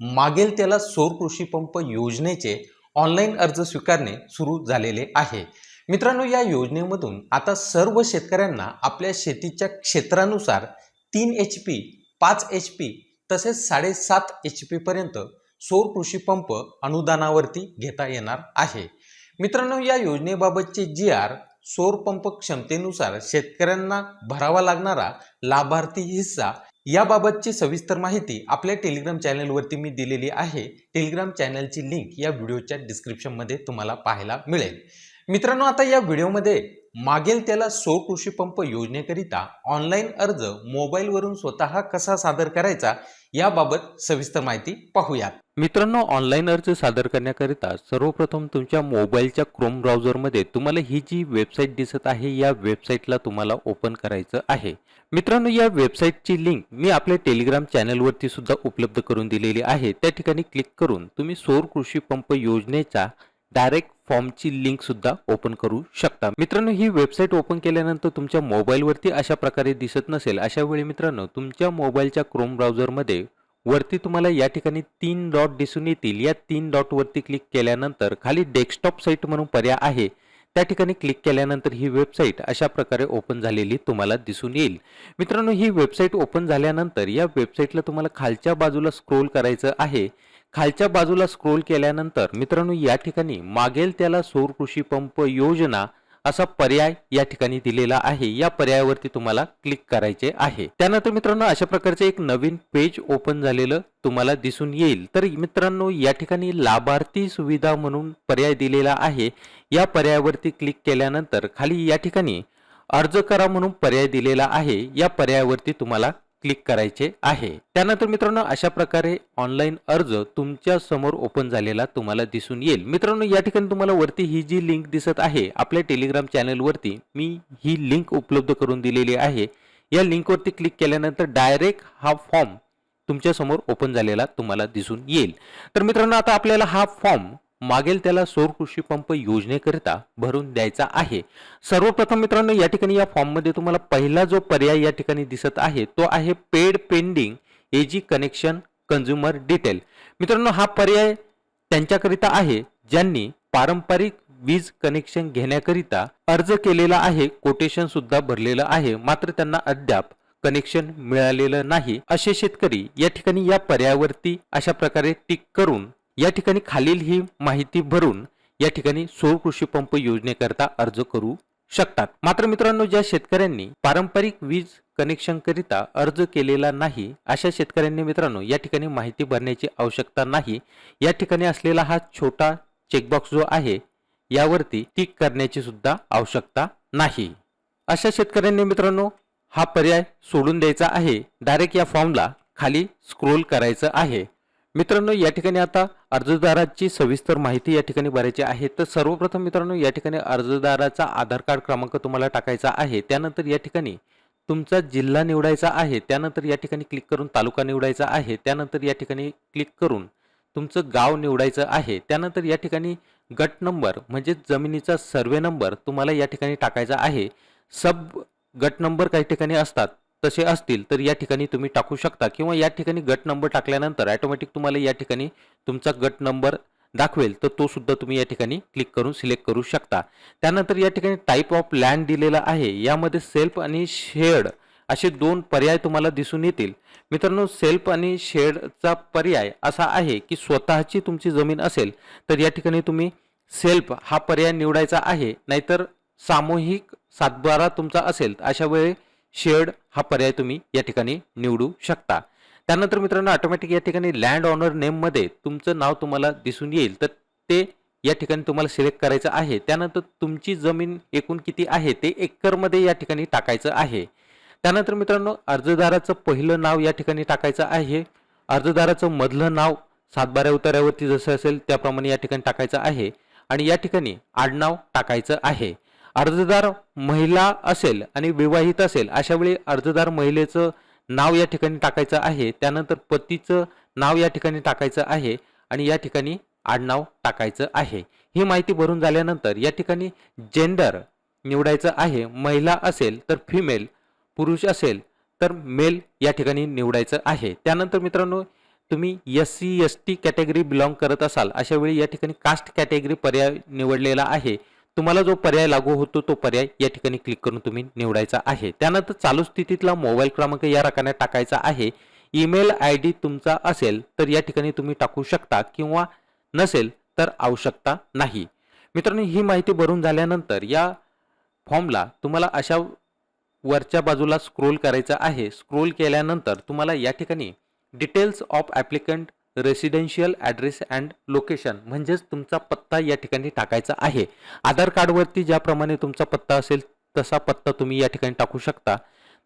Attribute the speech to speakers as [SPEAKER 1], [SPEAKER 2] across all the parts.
[SPEAKER 1] मागेल त्याला सौर कृषी पंप योजनेचे ऑनलाईन अर्ज स्वीकारणे सुरू झालेले आहे. मित्रांनो या योजनेमधून आता सर्व शेतकऱ्यांना आपल्या शेतीच्या क्षेत्रानुसार तीन एच पी पाच एच पी तसेच साडेसात एच पी पर्यंत सौर कृषी पंप अनुदानावरती घेता येणार आहे. मित्रांनो या योजनेबाबतचे जी आर सौर पंप क्षमतेनुसार शेतकऱ्यांना भरावा लागणारा लाभार्थी हिस्सा याबाबतची सविस्तर माहिती आपल्या टेलिग्राम चॅनलवरती मी दिलेली आहे. टेलिग्राम चॅनलची लिंक या व्हिडिओच्या डिस्क्रिप्शनमध्ये तुम्हाला पाहायला मिळेल. मित्रांनो आता या व्हिडिओमध्ये मागेल त्याला सौर कृषी पंप योजनेकरिता ऑनलाईन अर्ज मोबाईलवरून स्वतः कसा सादर करायचा याबाबत सविस्तर माहिती पाहूयात.
[SPEAKER 2] मित्रांनो ऑनलाईन अर्ज सादर करण्याकरिता सर्वप्रथम तुमच्या मोबाईलच्या क्रोम ब्राउझरमध्ये तुम्हाला ही जी वेबसाईट दिसत आहे या वेबसाईटला तुम्हाला ओपन करायचं आहे. मित्रांनो या वेबसाईटची लिंक मी आपल्या टेलिग्राम चॅनलवरती सुद्धा उपलब्ध करून दिलेली आहे. त्या ठिकाणी क्लिक करून तुम्ही सौर कृषी पंप योजनेचा डायरेक्ट फॉर्मची लिंक सुद्धा ओपन करू शकता. मित्रांनो ही वेबसाईट ओपन केल्यानंतर तुमच्या मोबाईलवरती अशा प्रकारे दिसत नसेल. अशा वेळी मित्रांनो तुमच्या मोबाईलच्या क्रोम ब्राउझरमध्ये वरती तुम्हाला या ठिकाणी तीन डॉट दिसून येतील. या तीन डॉटवरती क्लिक केल्यानंतर खाली डेस्कटॉप साईट म्हणून पर्याय आहे. त्या ठिकाणी क्लिक केल्यानंतर ही वेबसाईट अशा प्रकारे ओपन झालेली तुम्हाला दिसून येईल. मित्रांनो ही वेबसाईट ओपन झाल्यानंतर या वेबसाईटला तुम्हाला खालच्या बाजूला स्क्रोल करायचं आहे. खालच्या बाजूला स्क्रोल केल्यानंतर मित्रांनो या ठिकाणी मागेल त्याला सौर कृषी पंप योजना असा पर्याय या ठिकाणी दिलेला आहे. या पर्यायावरती तुम्हाला क्लिक करायचे आहे. त्यानंतर मित्रांनो अशा प्रकारचे एक नवीन पेज ओपन झालेलं तुम्हाला दिसून येईल. तर मित्रांनो या ठिकाणी लाभार्थी सुविधा म्हणून पर्याय दिलेला आहे. या पर्यायावरती क्लिक केल्यानंतर खाली या ठिकाणी अर्ज करा म्हणून पर्याय दिलेला आहे. या पर्यायावरती तुम्हाला क्लिक करायचे आहे. त्यानंतर मित्रांनो अशा प्रकारे ऑनलाईन अर्ज तुमच्यासमोर ओपन झालेला तुम्हाला दिसून येईल. मित्रांनो या ठिकाणी तुम्हाला वरती ही जी लिंक दिसत आहे आपल्या टेलिग्राम चॅनलवरती मी ही लिंक उपलब्ध करून दिलेली आहे. या लिंकवरती क्लिक केल्यानंतर डायरेक्ट हा फॉर्म तुमच्यासमोर ओपन झालेला तुम्हाला दिसून येईल. तर मित्रांनो आता आपल्याला हा फॉर्म मागेल त्याला सौर कृषी पंप योजनेकरिता भरून द्यायचा आहे. सर्वप्रथम मित्रांनो या ठिकाणी या फॉर्ममध्ये तुम्हाला पहिला जो पर्याय या ठिकाणी दिसत आहे तो आहे paid pending A G connection consumer detail. मित्रांनो हा पर्याय त्यांच्याकरिता आहे ज्यांनी पारंपरिक वीज कनेक्शन घेण्याकरिता अर्ज केलेला आहे कोटेशन सुद्धा भरलेलं आहे मात्र त्यांना अद्याप कनेक्शन मिळालेलं नाही. असे शेतकरी या ठिकाणी या पर्यायावरती अशा प्रकारे टिक करून या ठिकाणी खालील ही माहिती भरून या ठिकाणी सौर कृषी पंप योजनेकरता अर्ज करू शकतात. मात्र मित्रांनो ज्या शेतकऱ्यांनी पारंपरिक वीज कनेक्शन करिता अर्ज केलेला नाही अशा शेतकऱ्यांनी मित्रांनो या ठिकाणी माहिती भरण्याची आवश्यकता नाही. या ठिकाणी असलेला हा छोटा चेकबॉक्स जो आहे यावरती टिक करण्याची सुद्धा आवश्यकता नाही. अशा शेतकऱ्यांनी मित्रांनो हा पर्याय सोडून द्यायचा आहे. डायरेक्ट या फॉर्मला खाली स्क्रोल करायचं आहे. मित्रांनो या ठिकाणी आता अर्जदाराची सविस्तर माहिती या ठिकाणी भरायची आहे. तर सर्वप्रथम मित्रांनो या ठिकाणी अर्जदाराचा आधार कार्ड क्रमांक तुम्हाला टाकायचा आहे. त्यानंतर या ठिकाणी तुमचा जिल्हा निवडायचा आहे. त्यानंतर या ठिकाणी क्लिक करून तालुका निवडायचा आहे. त्यानंतर या ठिकाणी क्लिक करून तुमचं गाव निवडायचं आहे. त्यानंतर या ठिकाणी गट नंबर म्हणजे जमिनीचा सर्वे नंबर तुम्हाला या ठिकाणी टाकायचा आहे. सब गट नंबर काही ठिकाणी असतात. तसे असतील तर या ठिकाणी तुम्ही टाकू शकता किंवा या ठिकाणी गट नंबर टाकल्यानंतर ॲटोमॅटिक तुम्हाला या ठिकाणी तुमचा गट नंबर दाखवेल. तर तो सुद्धा तुम्ही या ठिकाणी क्लिक करून सिलेक्ट करू शकता. त्यानंतर या ठिकाणी टाईप ऑफ लँड दिलेला आहे. यामध्ये सेल्फ आणि शेअर्ड असे दोन पर्याय तुम्हाला दिसून येतील. मित्रांनो सेल्फ आणि शेअर्डचा पर्याय असा आहे की स्वतःची तुमची जमीन असेल तर या ठिकाणी तुम्ही सेल्फ हा पर्याय निवडायचा आहे. नाहीतर सामूहिक सातबारा तुमचा असेल. अशा वेळी शेअर्ड हा पर्याय तुम्ही या ठिकाणी निवडू शकता. त्यानंतर मित्रांनो ऑटोमॅटिक या ठिकाणी लँड ऑनर नेममध्ये तुमचं नाव तुम्हाला दिसून येईल. तर ते या ठिकाणी तुम्हाला सिलेक्ट करायचं आहे. त्यानंतर तुमची जमीन एकूण किती आहे ते एकरमध्ये या ठिकाणी टाकायचं आहे. त्यानंतर मित्रांनो अर्जदाराचं पहिलं नाव या ठिकाणी टाकायचं आहे. अर्जदाराचं मधलं नाव सातबाऱ्या उतार्यावरती जसं असेल त्याप्रमाणे या ठिकाणी टाकायचं आहे. आणि या ठिकाणी आडनाव टाकायचं आहे. अर्जदार महिला असेल आणि विवाहित असेल अशा वेळी अर्जदार महिलेचं नाव या ठिकाणी टाकायचं आहे. त्यानंतर पतीचं नाव या ठिकाणी टाकायचं आहे आणि या ठिकाणी आडनाव टाकायचं आहे. ही माहिती भरून झाल्यानंतर या ठिकाणी जेंडर निवडायचं आहे. महिला असेल तर फिमेल पुरुष असेल तर मेल या ठिकाणी निवडायचं आहे. त्यानंतर मित्रांनो तुम्ही S C S T category belong करत असाल. अशा वेळी या ठिकाणी कास्ट कॅटेगरी पर्याय निवडलेला आहे. तुम्हाला जो पर्याय लागू होतो तो पर्याय या ठिकाणी क्लिक करून तुम्ही निवडायचा आहे. त्यानंतर चालू स्थितीतला मोबाईल क्रमांक या रकाने टाकायचा आहे. ईमेल आय डी तुमचा असेल तर या ठिकाणी तुम्ही टाकू शकता किंवा नसेल तर आवश्यकता नाही. मित्रांनो ही माहिती भरून झाल्यानंतर या फॉर्मला तुम्हाला अशा वरच्या बाजूला स्क्रोल करायचं आहे. स्क्रोल केल्यानंतर तुम्हाला या ठिकाणी details of applicant residential address and location म्हणजेच तुमचा पत्ता या ठिकाणी टाकायचा आहे. आधार कार्डवरती ज्याप्रमाणे तुमचा पत्ता असेल तसा पत्ता तुम्ही या ठिकाणी टाकू शकता.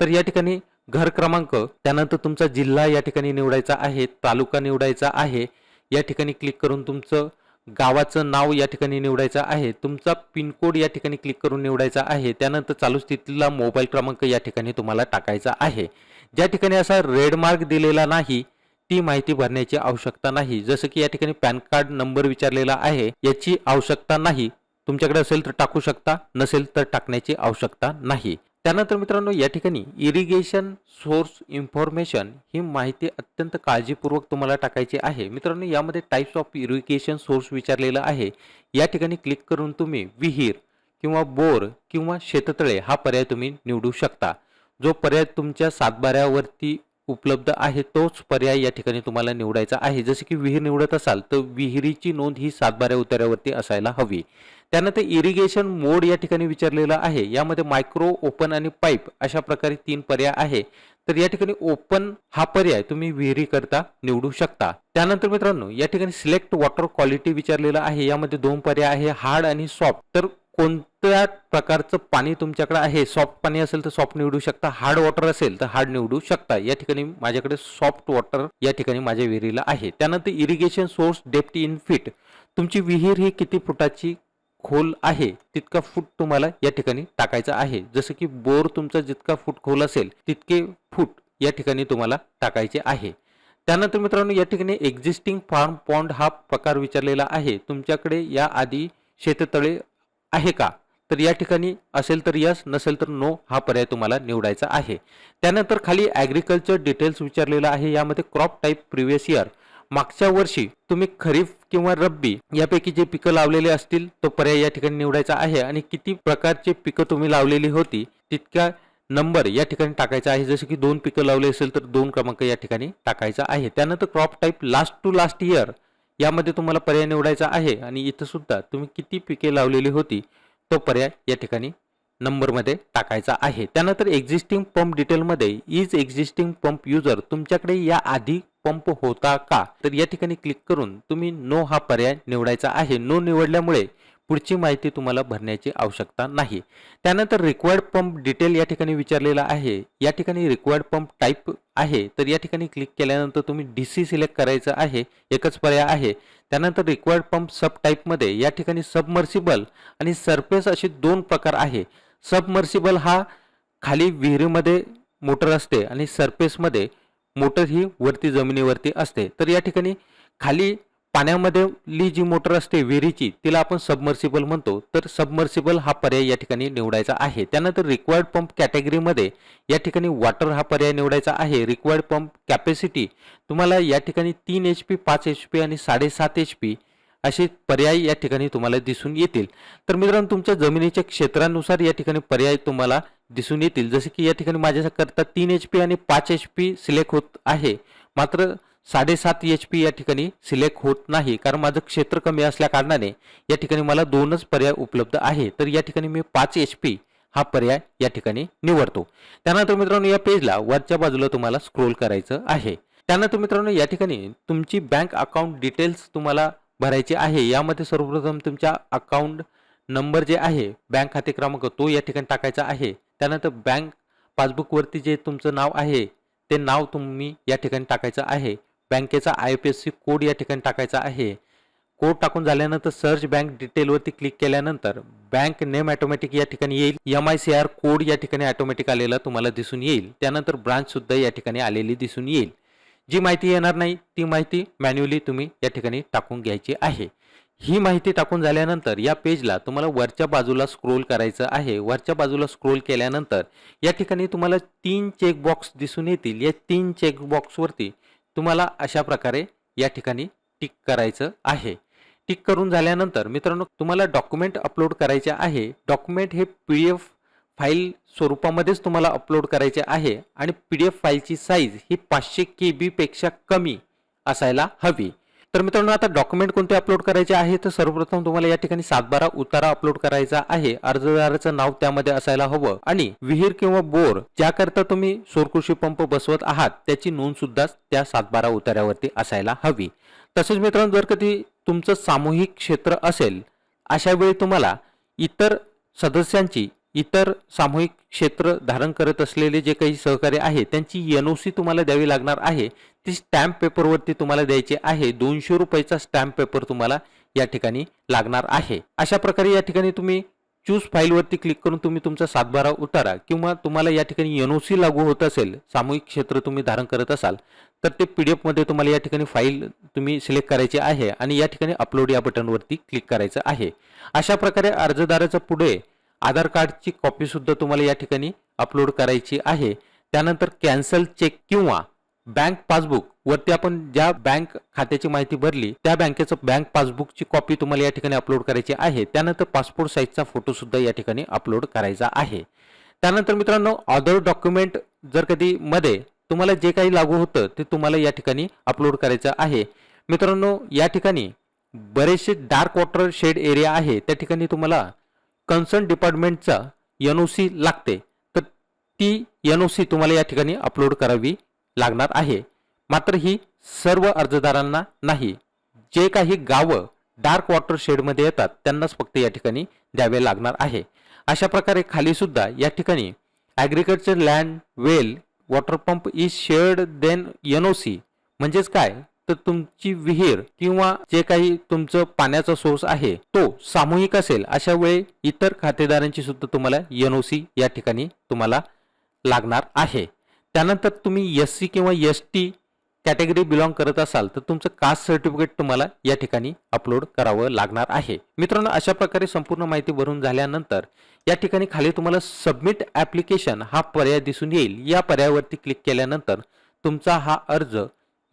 [SPEAKER 2] तर या ठिकाणी घर क्रमांक त्यानंतर तुमचा जिल्हा या ठिकाणी निवडायचा आहे तालुका निवडायचा आहे. या ठिकाणी क्लिक करून तुमचं गावाचं नाव या ठिकाणी निवडायचं आहे. तुमचा पिनकोड या ठिकाणी क्लिक करून निवडायचा आहे. त्यानंतर चालू स्थितीला मोबाईल क्रमांक या ठिकाणी तुम्हाला टाकायचा आहे. ज्या ठिकाणी असा रेड मार्क दिलेला नाही ती माहिती भरण्याची आवश्यकता नाही. जसं की या ठिकाणी पॅन कार्ड नंबर विचारलेला आहे याची आवश्यकता नाही. तुमच्याकडे असेल तर टाकू शकता नसेल तर टाकण्याची आवश्यकता नाही. त्यानंतर मित्रांनो या ठिकाणी इरिगेशन सोर्स इन्फॉर्मेशन ही माहिती अत्यंत काळजीपूर्वक तुम्हाला टाकायची आहे. मित्रांनो यामध्ये टाईप्स ऑफ इरिगेशन सोर्स विचारलेलं आहे. या ठिकाणी क्लिक करून तुम्ही विहीर किंवा बोर किंवा शेततळे हा पर्याय तुम्ही निवडू शकता. जो पर्याय तुमच्या सातबाऱ्यावरती उपलब्ध आहे तोच पर्याय या ठिकाणी तुम्हाला निवडायचा आहे. जसे की विहीर निवडत असाल तर विहिरीची नोंद ही सातबाऱ्या उतार्यावरती असायला हवी. त्यानंतर इरिगेशन मोड या ठिकाणी विचारलेला आहे. यामध्ये मायक्रो ओपन आणि पाईप अशा प्रकारे तीन पर्याय आहे. तर या ठिकाणी ओपन हा पर्याय तुम्ही विहिरीकरता निवडू शकता. त्यानंतर मित्रांनो या ठिकाणी सिलेक्ट वॉटर क्वालिटी विचारलेलं आहे. यामध्ये दोन पर्याय आहे हार्ड आणि सॉफ्ट तर कोणत्या प्रकारचं पाणी तुमच्याकडे आहे? सॉफ्ट पाणी असेल तर सॉफ्ट निवडू शकता. हार्ड वॉटर असेल तर हार्ड निवडू शकता. या ठिकाणी माझ्याकडे सॉफ्ट वॉटर या ठिकाणी माझ्या विहिरीला आहे. त्यानंतर irrigation source depth in feet तुमची विहीर ही किती फुटाची खोल आहे? तितका फूट तुम्हाला या ठिकाणी टाकायचा आहे. जसं की बोर तुमचा जितका फूट खोल असेल तितके फूट या ठिकाणी तुम्हाला टाकायचे आहे. त्यानंतर मित्रांनो या ठिकाणी एक्झिस्टिंग फार्म पॉन्ड हा प्रकार विचारलेला आहे. तुमच्याकडे या आधी शेततळे आहे का? तर या ठिकाणी असेल तर यस नसेल तर नो हा पर्याय तुम्हाला निवडायचा आहे. त्यानंतर खाली ॲग्रिकल्चर डिटेल्स विचारलेला आहे. यामध्ये क्रॉप टाईप प्रिव्हियस इयर मागच्या वर्षी तुम्ही खरीप किंवा रब्बी यापैकी जे पिकं लावलेले असतील तो पर्याय या ठिकाणी निवडायचा आहे. आणि किती प्रकारचे पिकं तुम्ही लावलेली होती तितक्या नंबर या ठिकाणी टाकायचा आहे. जसं की दोन पिकं लावले असेल तर दोन क्रमांक या ठिकाणी टाकायचा आहे. त्यानंतर crop type last to last year यामध्ये तुम्हाला पर्याय निवडायचा आहे आणि इथं सुद्धा तुम्ही किती पिके लावलेली होती तो पर्याय या ठिकाणी नंबरमध्ये टाकायचा आहे. त्यानंतर एक्झिस्टिंग पंप डिटेलमध्ये इज एक्झिस्टिंग पंप युजर तुमच्याकडे या आधी पंप होता का? तर या ठिकाणी क्लिक करून तुम्ही नो हा पर्याय निवडायचा आहे. नो निवडल्यामुळे पुढची माहिती तुम्हाला भरण्याची आवश्यकता नाही. त्यानंतर रिक्वायर्ड पंप डिटेल या ठिकाणी विचारलेला आहे. या ठिकाणी रिक्वायर्ड पंप टाईप आहे. तर या ठिकाणी क्लिक केल्यानंतर तुम्ही डी सी सिलेक्ट करायचं आहे. एकच पर्याय आहे. त्यानंतर रिक्वायर्ड पंप सब टाईपमध्ये या ठिकाणी सबमर्सिबल आणि सरफेस असे दोन प्रकार आहे. सबमर्सिबल हा खाली विहिरीमध्ये मोटर असते आणि सरफेसमध्ये मोटर ही वरती जमिनीवरती असते. तर या ठिकाणी खाली पाण्यामधली जी मोटर असते विहिरीची तिला आपण सबमर्सिबल म्हणतो. तर सबमर्सिबल हा पर्याय या ठिकाणी निवडायचा आहे. त्यानंतर रिक्वायर्ड पंप कॅटेगरीमध्ये या ठिकाणी वॉटर हा पर्याय निवडायचा आहे. रिक्वायर्ड पंप कॅपॅसिटी तुम्हाला या ठिकाणी तीन एच पी पाच एच पी आणि साडेसात एच पी असे पर्याय या ठिकाणी तुम्हाला दिसून येतील. तर मित्रांनो तुमच्या जमिनीच्या क्षेत्रानुसार या ठिकाणी पर्याय तुम्हाला दिसून येतील. जसे की या ठिकाणी माझ्याकरता तीन एच पी आणि पाच एच पी सिलेक्ट होत आहे. मात्र साडेसात एच पी या ठिकाणी सिलेक्ट होत नाही. कारण माझं क्षेत्र कमी असल्या कारणाने या ठिकाणी मला दोनच पर्याय उपलब्ध आहे तर या ठिकाणी मी पाच एच पी हा पर्याय या ठिकाणी निवडतो. त्यानंतर मित्रांनो या पेजला वरच्या बाजूला तुम्हाला स्क्रोल करायचं आहे. त्यानंतर मित्रांनो या ठिकाणी तुमची बँक अकाउंट डिटेल्स तुम्हाला भरायची आहे. यामध्ये सर्वप्रथम तुमच्या अकाउंट नंबर जे आहे बँक खाते क्रमांक तो या ठिकाणी टाकायचा आहे. त्यानंतर बँक पासबुकवरती जे तुमचं नाव आहे ते नाव तुम्ही या ठिकाणी टाकायचं आहे. बँकेचा I F S C code या ठिकाणी टाकायचा आहे. कोड टाकून झाल्यानंतर सर्च बँक डिटेलवरती क्लिक केल्यानंतर बँक नेम ऑटोमॅटिक या ठिकाणी येईल. M I C R code या ठिकाणी ऑटोमॅटिक आलेला तुम्हाला दिसून येईल. त्यानंतर ब्रांचसुद्धा या ठिकाणी आलेली दिसून येईल. जी माहिती येणार नाही ती माहिती मॅन्युअली तुम्ही या ठिकाणी टाकून घ्यायची आहे. ही माहिती टाकून झाल्यानंतर या पेजला तुम्हाला वरच्या बाजूला स्क्रोल करायचं आहे. वरच्या बाजूला स्क्रोल केल्यानंतर या ठिकाणी तुम्हाला तीन चेकबॉक्स दिसून येतील. या तीन चेकबॉक्सवरती तुम्हाला अशा प्रकारे या ठिकाणी टिक करायचं आहे. टिक करून झाल्यानंतर मित्रांनो तुम्हाला डॉक्युमेंट अपलोड करायचे आहे. डॉक्युमेंट हे पी डी एफ फाईल स्वरूपामध्येच तुम्हाला अपलोड करायचे आहे आणि पी डी एफ फाईलची साईज ही पाचशे के बीपेक्षा कमी असायला हवी. तर मित्रांनो आता डॉक्युमेंट कोणते अपलोड करायचे आहे? तर सर्वप्रथम तुम्हाला या ठिकाणी सातबारा उतारा अपलोड करायचा आहे. अर्जदाराचं नाव त्यामध्ये असायला हवं. आणि विहीर किंवा बोर ज्याकरता तुम्ही सौरकृषी पंप बसवत आहात त्याची नोंद सुद्धा त्या सातबारा उतार्यावरती असायला हवी. तसेच मित्रांनो जर कधी तुमचं सामूहिक क्षेत्र असेल अशा वेळी तुम्हाला इतर सदस्यांची इतर सामूहिक क्षेत्र धारण करत असलेले जे काही सहकार्य आहे त्यांची एन ओ सी तुम्हाला द्यावी लागणार आहे. ती स्टॅम्प पेपरवरती तुम्हाला द्यायची आहे. दोनशे रुपयाचा स्टॅम्प पेपर तुम्हाला या ठिकाणी लागणार आहे. अशा प्रकारे या ठिकाणी तुम्ही चूज फाईलवरती क्लिक करून तुम्ही तुमचा सातबारा उतारा किंवा तुम्हाला या ठिकाणी एन ओ सी लागू होत असेल सामूहिक क्षेत्र तुम्ही धारण करत असाल तर ते पी डी एफमध्ये तुम्हाला या ठिकाणी फाईल तुम्ही सिलेक्ट करायची आहे आणि या ठिकाणी अपलोड या बटनवरती क्लिक करायचं आहे. अशा प्रकारे अर्जदाराचं पुढे आधार कार्डची कॉपीसुद्धा तुम्हाला या ठिकाणी अपलोड करायची आहे. त्यानंतर कॅन्सल चेक किंवा बँक पासबुक वरती आपण ज्या बँक खात्याची माहिती भरली त्या बँकेचं बँक पासबुकची कॉपी तुम्हाला या ठिकाणी अपलोड करायची आहे. त्यानंतर पासपोर्ट साईजचा फोटो सुद्धा या ठिकाणी अपलोड करायचा आहे. त्यानंतर मित्रांनो अदर डॉक्युमेंट जर कधी मध्ये तुम्हाला जे काही लागू होतं ते तुम्हाला या ठिकाणी अपलोड करायचं आहे. मित्रांनो या ठिकाणी बरेचसे डार्क वॉटर शेड एरिया आहे. त्या ठिकाणी तुम्हाला कन्सर्न डिपार्टमेंटचा एन ओ सी लागते तर ती एन ओ सी तुम्हाला या ठिकाणी अपलोड करावी लागणार आहे. मात्र ही सर्व अर्जदारांना नाही. जे काही गावं डार्क वॉटर शेडमध्ये येतात त्यांनाच फक्त या ठिकाणी द्यावे लागणार आहे. अशा प्रकारे खाली सुद्धा या ठिकाणी agriculture land well water pump is shared then N O C म्हणजेच काय? तर तुमची विहीर किंवा जे काही तुमचं पाण्याचा सोर्स आहे तो सामूहिक असेल अशा वेळी इतर खातेदारांची सुद्धा तुम्हाला एन ओ सी या ठिकाणी तुम्हाला लागणार आहे. त्यानंतर तुम्ही एस सी किंवा एस टी कॅटेगरी बिलॉंग करत असाल तर तुमचं कास्ट सर्टिफिकेट तुम्हाला या ठिकाणी अपलोड करावं लागणार आहे. मित्रांनो अशा प्रकारे संपूर्ण माहिती भरून झाल्यानंतर या ठिकाणी खाली तुम्हाला सबमिट ॲप्लिकेशन हा पर्याय दिसून येईल. या पर्यायावरती क्लिक केल्यानंतर तुमचा हा अर्ज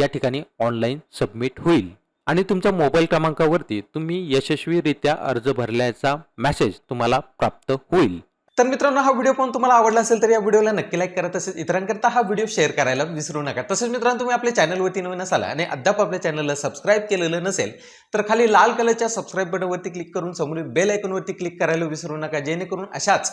[SPEAKER 2] या ठिकाणी ऑनलाईन सबमिट होईल. आणि तुमच्या मोबाईल क्रमांकावरती तुम्ही यशस्वीरित्या अर्ज भरल्याचा मेसेज तुम्हाला प्राप्त होईल.
[SPEAKER 1] तर मित्रांनो हा व्हिडिओ पण तुम्हाला आवडला असेल तर या व्हिडिओला नक्की लाईक करा. तसेच इतरांकरता हा व्हिडिओ शेअर करायला विसरू नका. तसेच मित्रांनो तुम्ही आपल्या चॅनलवरती नवीन असाल आणि अद्याप आपल्या चॅनलला सबस्क्राईब केलेलं नसेल तर खाली लाल कलरच्या सबस्क्राईब बटनवरती क्लिक करून समोरील बेल आयकॉनवरती क्लिक करायला विसरू नका. जेणेकरून अशाच